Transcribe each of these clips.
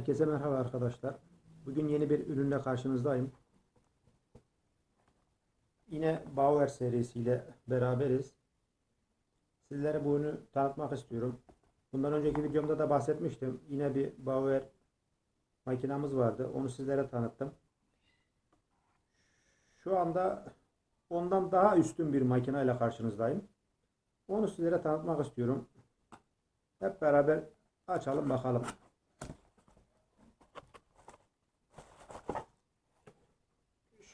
Herkese merhaba arkadaşlar. Bugün yeni bir ürünle karşınızdayım. Yine Bauer serisiyle beraberiz. Sizlere bu ürünü tanıtmak istiyorum. Bundan önceki videomda da bahsetmiştim. Yine bir Bauer makinamız vardı. Onu sizlere tanıttım. Şu anda ondan daha üstün bir makinayla karşınızdayım. Onu sizlere tanıtmak istiyorum. Hep beraber açalım bakalım.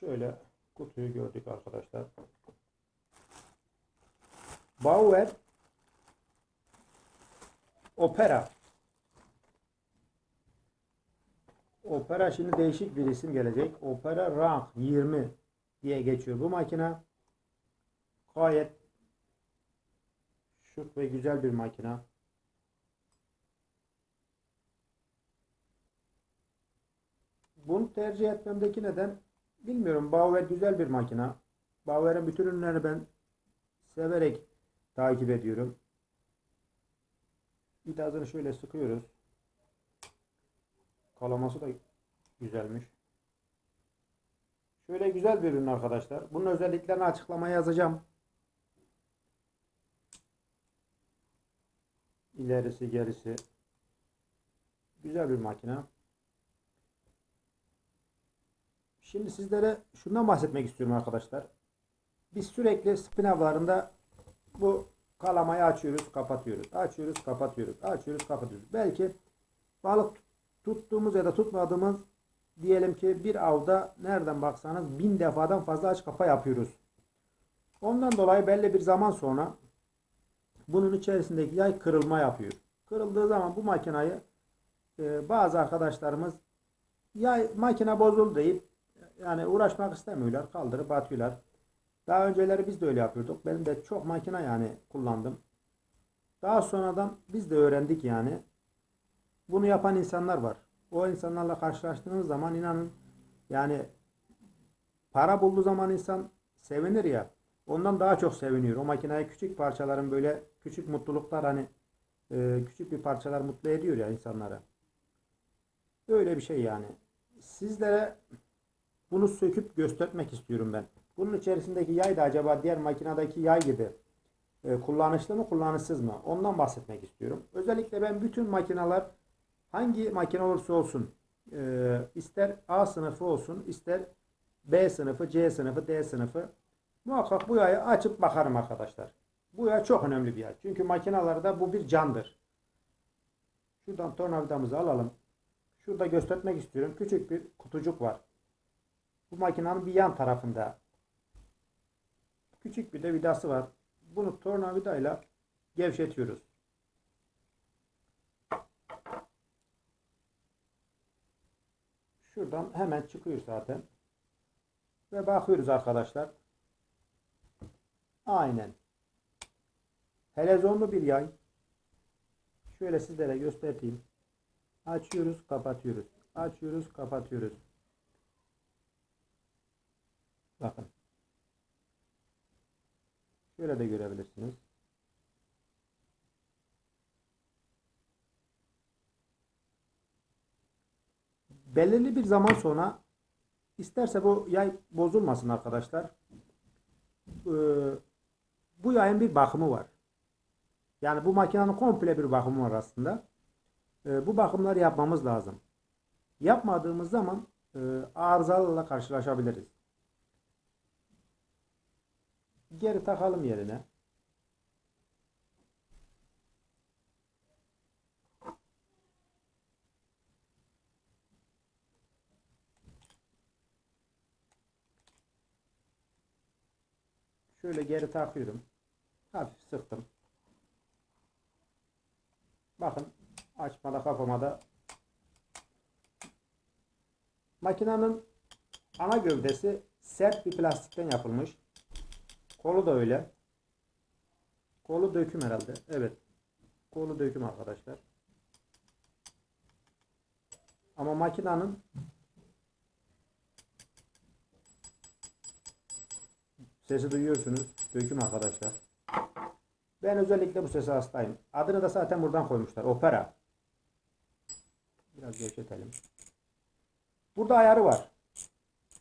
Şöyle kutuyu gördük arkadaşlar. Bauer Opera. Opera şimdi değişik bir isim gelecek. Opera Rank 20 diye geçiyor bu makine. Gayet şık ve güzel bir makine. Bunu tercih etmemdeki neden bilmiyorum. Bauer güzel bir makine. Bauer'in bütün ürünlerini ben severek takip ediyorum. Vidasını şöyle sıkıyoruz. Kalaması da güzelmiş. Şöyle güzel bir ürün arkadaşlar. Bunun özelliklerini açıklamaya yazacağım. İlerisi gerisi. Güzel bir makine. Şimdi sizlere şundan bahsetmek istiyorum arkadaşlar. Biz sürekli spinavlarında bu kalamayı açıyoruz, kapatıyoruz. Açıyoruz, kapatıyoruz. Açıyoruz, kapatıyoruz. Belki balık tuttuğumuz ya da tutmadığımız diyelim ki bir avda nereden baksanız bin defadan fazla aç kapa yapıyoruz. Ondan dolayı belli bir zaman sonra bunun içerisindeki yay kırılma yapıyor. Kırıldığı zaman bu makinayı e, bazı arkadaşlarımız yay makine bozuldu deyip yani uğraşmak istemiyorlar. Kaldırıp atıyorlar. Daha önceleri biz de öyle yapıyorduk. Benim de çok makine yani kullandım. Daha sonradan biz de öğrendik yani. Bunu yapan insanlar var. O insanlarla karşılaştığınız zaman inanın yani para bulduğu zaman insan sevinir ya. Ondan daha çok seviniyor. O makineye küçük parçaların böyle küçük mutluluklar hani e, küçük bir parçalar mutlu ediyor ya insanları. Öyle bir şey yani. Sizlere bunu söküp göstermek istiyorum ben. Bunun içerisindeki yay da acaba diğer makinedeki yay gibi e, kullanışlı mı kullanışsız mı? Ondan bahsetmek istiyorum. Özellikle ben bütün makineler hangi makine olursa olsun e, ister A sınıfı olsun ister B sınıfı, C sınıfı, D sınıfı muhakkak bu yayı açıp bakarım arkadaşlar. Bu yay çok önemli bir yay. Çünkü makinalarda bu bir candır. Şuradan tornavidamızı alalım. Şurada göstermek istiyorum. Küçük bir kutucuk var. Bu makinenin bir yan tarafında küçük bir de vidası var. Bunu tornavidayla gevşetiyoruz. Şuradan hemen çıkıyor zaten. Ve bakıyoruz arkadaşlar. Aynen. Helezonlu bir yay. Şöyle sizlere göstereyim. Açıyoruz, kapatıyoruz. Açıyoruz, kapatıyoruz. Bakın. Şöyle de görebilirsiniz. Belirli bir zaman sonra isterse bu yay bozulmasın arkadaşlar. Ee, bu yayın bir bakımı var. Yani bu makinenin komple bir bakımı var aslında. Ee, bu bakımları yapmamız lazım. Yapmadığımız zaman e, arızalarla karşılaşabiliriz. Geri takalım yerine. Şöyle geri takıyorum. Hafif sıktım. Bakın açmada kapamada makinenin ana gövdesi sert bir plastikten yapılmış. Kolu da öyle. Kolu döküm herhalde. Evet. Kolu döküm arkadaşlar. Ama makinenin sesi duyuyorsunuz. Döküm arkadaşlar. Ben özellikle bu sese hastayım. Adını da zaten buradan koymuşlar. Opera. Biraz gevşetelim. Burada ayarı var.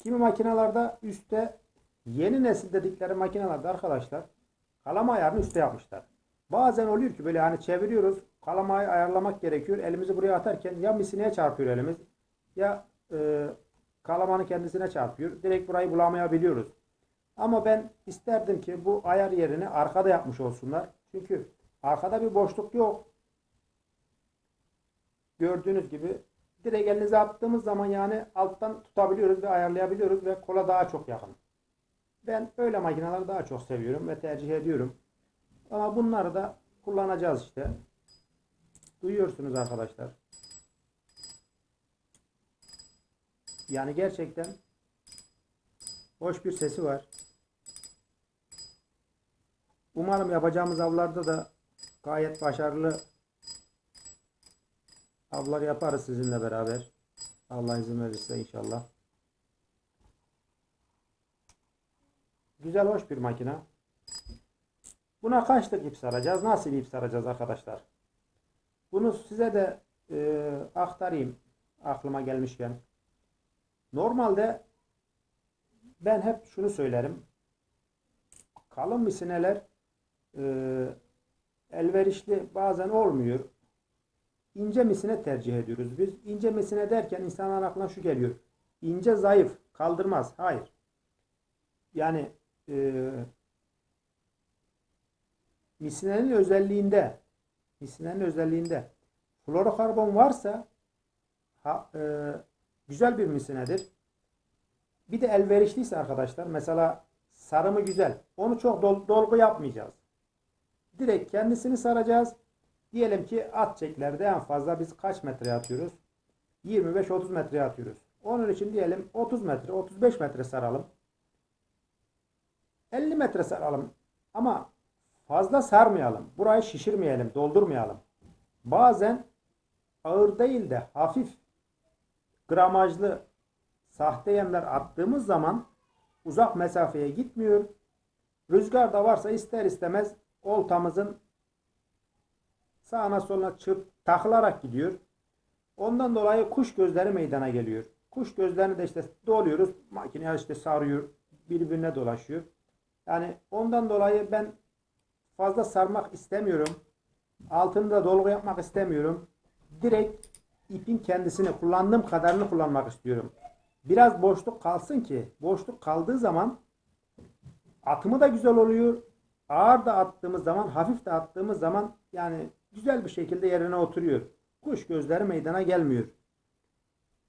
Kimi makinalarda üstte yeni nesil dedikleri makinalarda arkadaşlar kalama ayarını üstte yapmışlar. Bazen oluyor ki böyle hani çeviriyoruz kalamayı ayarlamak gerekiyor. Elimizi buraya atarken ya misineye çarpıyor elimiz ya e, kalamanın kendisine çarpıyor. Direkt burayı bulamayabiliyoruz. Ama ben isterdim ki bu ayar yerini arkada yapmış olsunlar. Çünkü arkada bir boşluk yok. Gördüğünüz gibi direkt elinize attığımız zaman yani alttan tutabiliyoruz ve ayarlayabiliyoruz ve kola daha çok yakın. Ben öyle makineleri daha çok seviyorum ve tercih ediyorum. Ama bunları da kullanacağız işte. Duyuyorsunuz arkadaşlar. Yani gerçekten hoş bir sesi var. Umarım yapacağımız avlarda da gayet başarılı avlar yaparız sizinle beraber. Allah izin verirse inşallah. Güzel hoş bir makine. Buna kaçlık ip saracağız? Nasıl ip saracağız arkadaşlar? Bunu size de e, aktarayım aklıma gelmişken. Normalde ben hep şunu söylerim. Kalın misineler e, elverişli bazen olmuyor. İnce misine tercih ediyoruz. Biz ince misine derken insanların aklına şu geliyor. İnce zayıf kaldırmaz. Hayır. Yani e, misinenin özelliğinde misinenin özelliğinde fluorokarbon varsa ha, e, güzel bir misinedir. Bir de elverişliyse arkadaşlar mesela sarımı güzel. Onu çok dol- dolgu yapmayacağız. Direkt kendisini saracağız. Diyelim ki at çeklerde en fazla biz kaç metre atıyoruz? 25-30 metre atıyoruz. Onun için diyelim 30 metre, 35 metre saralım. 50 metre saralım. Ama fazla sarmayalım. Burayı şişirmeyelim, doldurmayalım. Bazen ağır değil de hafif gramajlı sahte yemler attığımız zaman uzak mesafeye gitmiyor. Rüzgar da varsa ister istemez oltamızın sağına soluna çırp takılarak gidiyor. Ondan dolayı kuş gözleri meydana geliyor. Kuş gözlerini de işte doluyoruz. Makine işte sarıyor. Birbirine dolaşıyor. Yani ondan dolayı ben fazla sarmak istemiyorum. Altını da dolgu yapmak istemiyorum. Direkt ipin kendisini kullandığım kadarını kullanmak istiyorum. Biraz boşluk kalsın ki boşluk kaldığı zaman atımı da güzel oluyor. Ağır da attığımız zaman, hafif de attığımız zaman yani güzel bir şekilde yerine oturuyor. Kuş gözleri meydana gelmiyor.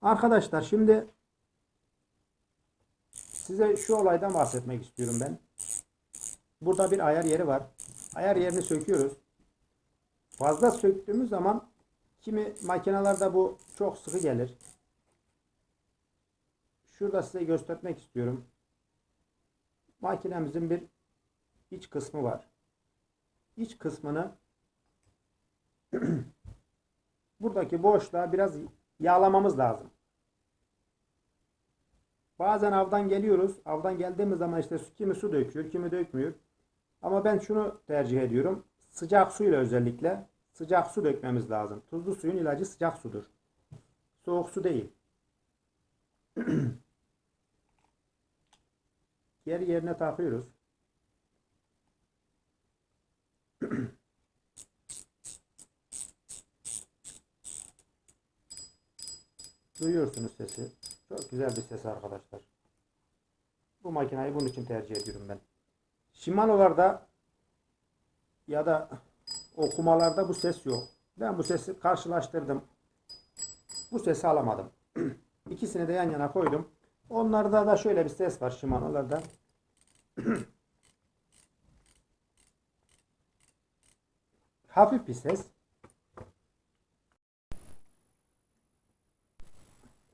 Arkadaşlar şimdi size şu olaydan bahsetmek istiyorum ben. Burada bir ayar yeri var. Ayar yerini söküyoruz. Fazla söktüğümüz zaman kimi makinalarda bu çok sıkı gelir. Şurada size göstermek istiyorum. Makinemizin bir iç kısmı var. İç kısmını buradaki boşluğa biraz yağlamamız lazım. Bazen avdan geliyoruz. Avdan geldiğimiz zaman işte kimi su döküyor, kimi dökmüyor. Ama ben şunu tercih ediyorum. Sıcak suyla özellikle sıcak su dökmemiz lazım. Tuzlu suyun ilacı sıcak sudur. Soğuk su değil. Geri yerine takıyoruz. Duyuyorsunuz sesi. Çok güzel bir ses arkadaşlar. Bu makinayı bunun için tercih ediyorum ben. Shimano'larda ya da okumalarda bu ses yok. Ben bu sesi karşılaştırdım. Bu sesi alamadım. İkisini de yan yana koydum. Onlarda da şöyle bir ses var Shimano'larda. Hafif bir ses.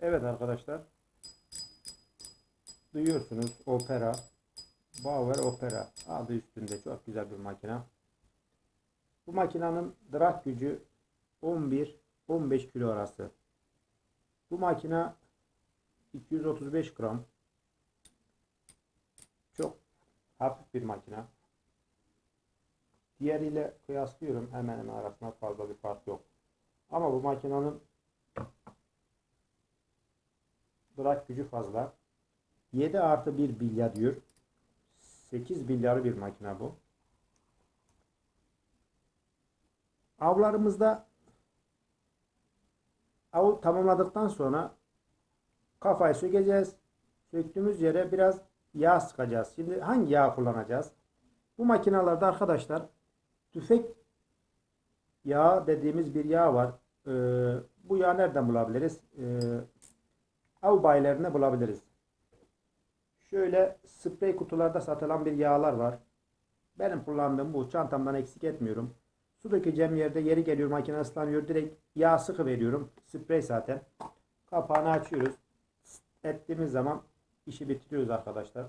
Evet arkadaşlar. Duyuyorsunuz Opera. Bauer Opera adı üstünde çok güzel bir makine. Bu makinenin drag gücü 11-15 kilo arası. Bu makine 235 gram. Çok hafif bir makine. Diğeriyle kıyaslıyorum hemen hemen arasında fazla bir fark yok. Ama bu makinenin Durak gücü fazla. 7 artı 1 bilya diyor. 8 bilyarı bir makine bu. Avlarımızda av tamamladıktan sonra kafayı sökeceğiz. Söktüğümüz yere biraz yağ sıkacağız. Şimdi hangi yağ kullanacağız? Bu makinalarda arkadaşlar tüfek yağı dediğimiz bir yağ var. Ee, bu yağı nereden bulabiliriz? Ee, av bayilerinde bulabiliriz. Şöyle sprey kutularda satılan bir yağlar var. Benim kullandığım bu. Çantamdan eksik etmiyorum. Su dökeceğim yerde yeri geliyor makine ıslanıyor. Direkt yağ sıkı veriyorum. Sprey zaten. Kapağını açıyoruz. Ettiğimiz zaman işi bitiriyoruz arkadaşlar.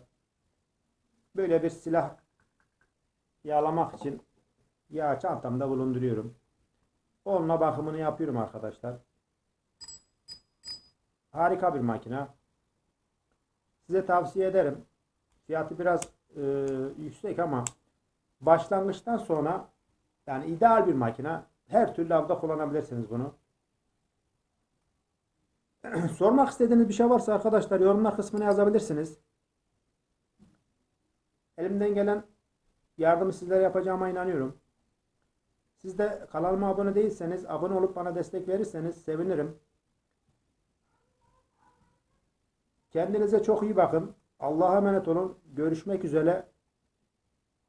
Böyle bir silah yağlamak için yağ çantamda bulunduruyorum. Onunla bakımını yapıyorum arkadaşlar. Harika bir makine. Size tavsiye ederim. Fiyatı biraz e, yüksek ama başlangıçtan sonra yani ideal bir makine. Her türlü avda kullanabilirsiniz bunu. Sormak istediğiniz bir şey varsa arkadaşlar yorumlar kısmına yazabilirsiniz. Elimden gelen yardımı sizlere yapacağıma inanıyorum. Siz de kanalıma abone değilseniz abone olup bana destek verirseniz sevinirim. Kendinize çok iyi bakın. Allah'a emanet olun. Görüşmek üzere.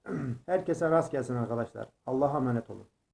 Herkese rast gelsin arkadaşlar. Allah'a emanet olun.